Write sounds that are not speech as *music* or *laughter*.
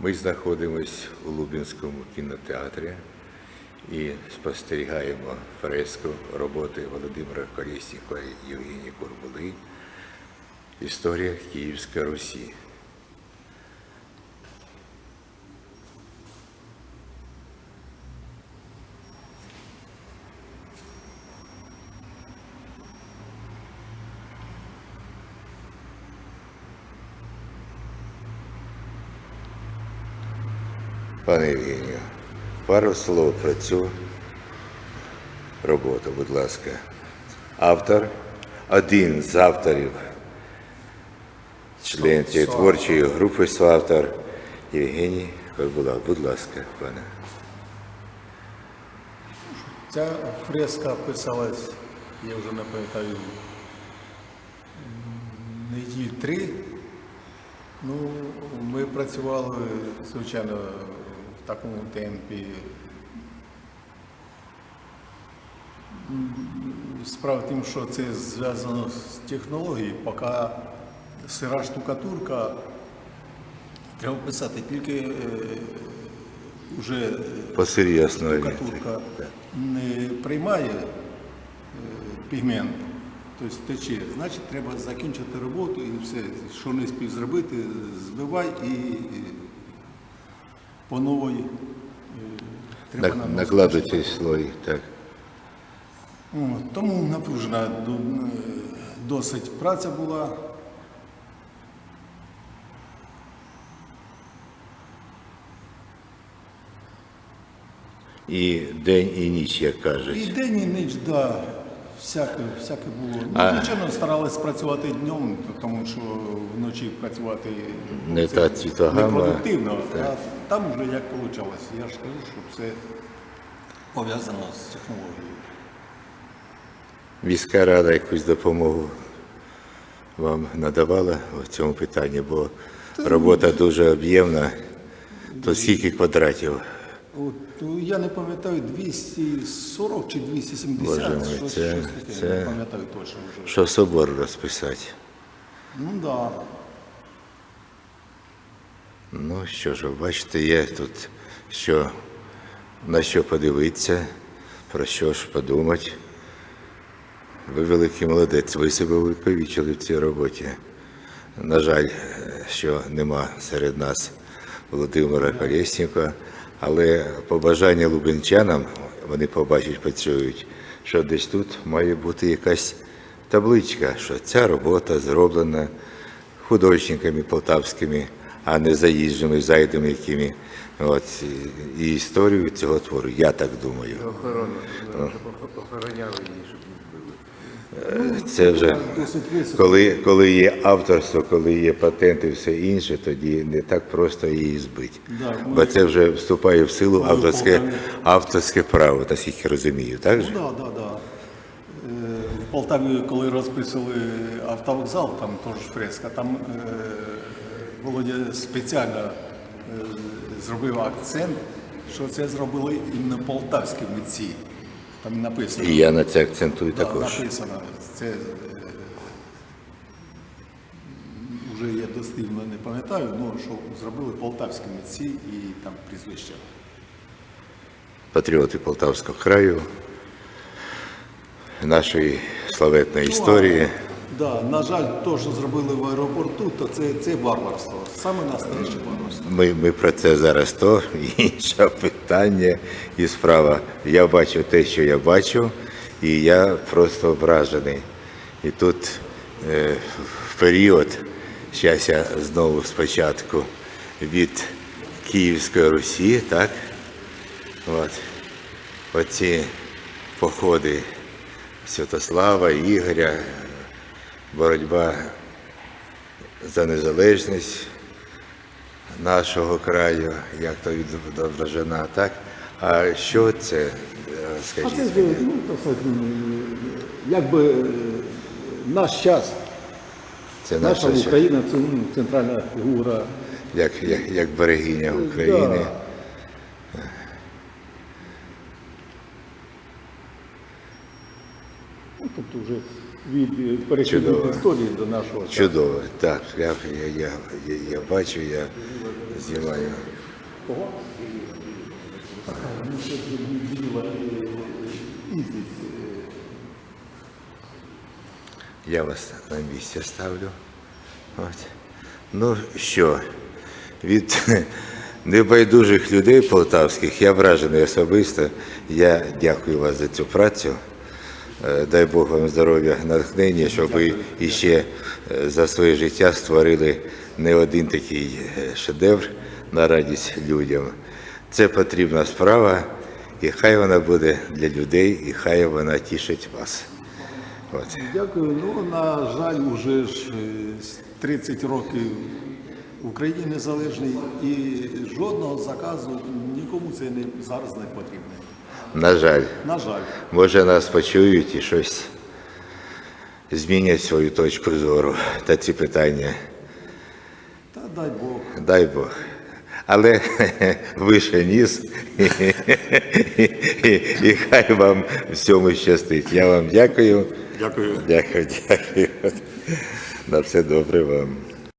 Ми знаходимось у Лубінському кінотеатрі і спостерігаємо фреску роботи Володимира Колєснікова і Євгенії Курбули Історія Київської Русі. Пане Євгенію, пару слов про цю роботу, будь ласка. Автор, один з авторів, член цієї творчої групи соавтор Євгеній Горбула. Будь ласка, пане. Ця фреска писалась, я вже не пам'ятаю, неділі три. Ну, ми працювали, звичайно, в такому темпі. Справа в тім, що це зв'язано з технологією, поки сира штукатурка, треба писати тільки вже По штукатурка не приймає пігмент, тобто тече, значить треба закінчити роботу і все, що не спів зробити, збивай і по новій Накладу цей слой, так. От, Тому напружена е, досить праця була. І день, і ніч, як кажуть. І день, і ніч, да, всяке, всяке було. Ну, звичайно, старались працювати днем, тому що вночі працювати Не це та цвітогама. непродуктивно. Так. А там вже як вийшло. Я ж кажу, що все пов'язано з технологією. Міська рада якусь допомогу вам надавала в цьому питанні, бо робота дуже об'ємна. То скільки квадратів? От, я не пам'ятаю, 240 чи 270, Боже мой, щось, це- щось таке, це- не пам'ятаю точно вже. Що собор розписати? Ну так. Да. Ну що ж, ви бачите, є тут що, на що подивитися, про що ж подумати. Ви великий молодець, ви себе увіковічили в цій роботі. На жаль, що нема серед нас Володимира Колєснікова, але побажання лубенчанам, вони побачать, почують, що десь тут має бути якась табличка, що ця робота зроблена художниками полтавськими, а не заїжджими, зайдами якими. От, і, історію цього твору, я так думаю. Охорона, охороняли її, щоб не вбили. Це вже коли, коли є авторство, коли є патент і все інше, тоді не так просто її збити. Бо це вже вступає в силу авторське, авторське право, наскільки розумію, так же? Так, так, так. В Полтаві, коли розписували автовокзал, там теж фреска, там е, Володя спеціально е, зробив акцент, що це зробили іменно полтавські митці. Там написано. І я на це акцентую Да, також. написано. Це е, вже я дослівно не пам'ятаю, але що зробили полтавські митці і там прізвища. Патріоти Полтавського краю, нашої славетної історії. Да, на жаль, то, що зробили в аеропорту, то це, це варварство. Саме настояще варварство. Ми, ми про це зараз то *laughs* інше питання і справа. Я бачу те, що я бачу, і я просто вражений. І тут е, в період, зараз я знову спочатку від Київської Русі, так? От. Оці походи Святослава, Ігоря, боротьба за незалежність нашого краю, як то відображена, так? А що це, е, А це ну, так якби е, наш час, Це наша наша Україна це ну, центральна фігура. як, як, як берегиня України. Да. Ну, тобто вже від е, перехід Чудово. від історії до нашого часу. Чудово. Так, я, я, я, я, я бачу, я знімаю. Я вас на місце ставлю. От. Ну що, від *laughs* небайдужих людей полтавських, я вражений особисто. Я дякую вас за цю працю. Е, Дай Бог вам здоров'я, натхнення, щоб ви іще е, за своє життя створили не один такий е, шедевр на радість людям. Це потрібна справа, і хай вона буде для людей, і хай вона тішить вас. От. Дякую. Ну, на жаль, уже ж е, 30 років Україні незалежній і жодного заказу нікому це не, зараз не потрібно. На жаль, На жаль. може нас почують і щось змінять свою точку зору та ці питання. Та дай Бог. Дай Бог. Але *laughs* вище ніс, і, і хай вам всьому щастить. Я вам дякую. Дякую. Дякую, дякую. На все добре вам.